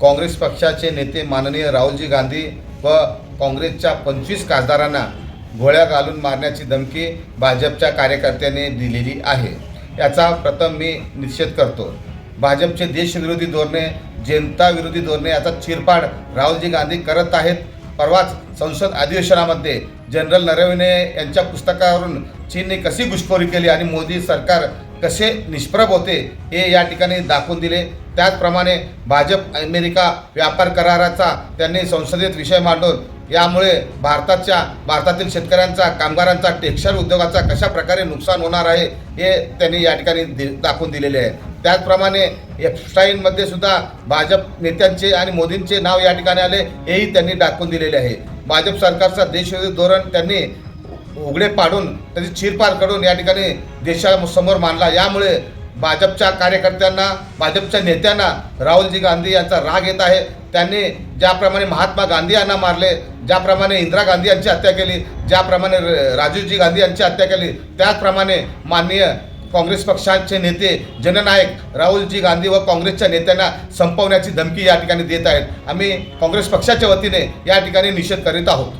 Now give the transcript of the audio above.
काँग्रेस पक्षाचे नेते माननीय राहुलजी गांधी व काँग्रेसच्या पंचवीस खासदारांना गोळ्या घालून मारण्याची धमकी भाजपच्या कार्यकर्त्यांनी दिलेली आहे. याचा प्रथम मी निषेध करतो. भाजपचे देशविरोधी धोरणे जनताविरोधी धोरणे याचा चिरपाड राहुलजी गांधी करत आहेत. परवाच संसद अधिवेशनामध्ये जनरल नरवणे यांच्या पुस्तकावरून चीनने कशी घुसखोरी केली आणि मोदी सरकार कसे निष्प्रभ होते हे या ठिकाणी दाखवून दिले. त्याचप्रमाणे भाजप अमेरिका व्यापार कराराचा त्यांनी संसदेत विषय मांडून यामुळे भारताच्या भारतातील शेतकऱ्यांचा कामगारांचा टेक्स्टाईल उद्योगाचा कशा प्रकारे नुकसान होणार आहे हे त्यांनी या ठिकाणी दि दाखवून दिलेले आहे. त्याचप्रमाणे एफस्टाईनमध्ये सुद्धा भाजप नेत्यांचे आणि मोदींचे नाव या ठिकाणी आले हेही त्यांनी दाखवून दिलेले आहे. भाजप सरकारचा देशविरोधी धोरण त्यांनी उघडे पाडून त्याची चीरपार करून या ठिकाणी देशासमोर मांडला. यामुळे भाजपच्या कार्यकर्त्यांना भाजपच्या नेत्यांना राहुलजी गांधी यांचा राग येत आहे. त्यांनी ज्याप्रमाणे महात्मा गांधी यांना मारले ज्याप्रमाणे इंदिरा गांधी यांची हत्या केली ज्याप्रमाणे राजीवजी गांधी यांची हत्या केली त्याचप्रमाणे माननीय काँग्रेस पक्षाचे नेते जननायक राहुलजी गांधी व काँग्रेसच्या नेत्यांना संपवण्याची धमकी या ठिकाणी देत आहेत. आम्ही काँग्रेस पक्षाच्या वतीने या ठिकाणी निषेध करीत आहोत.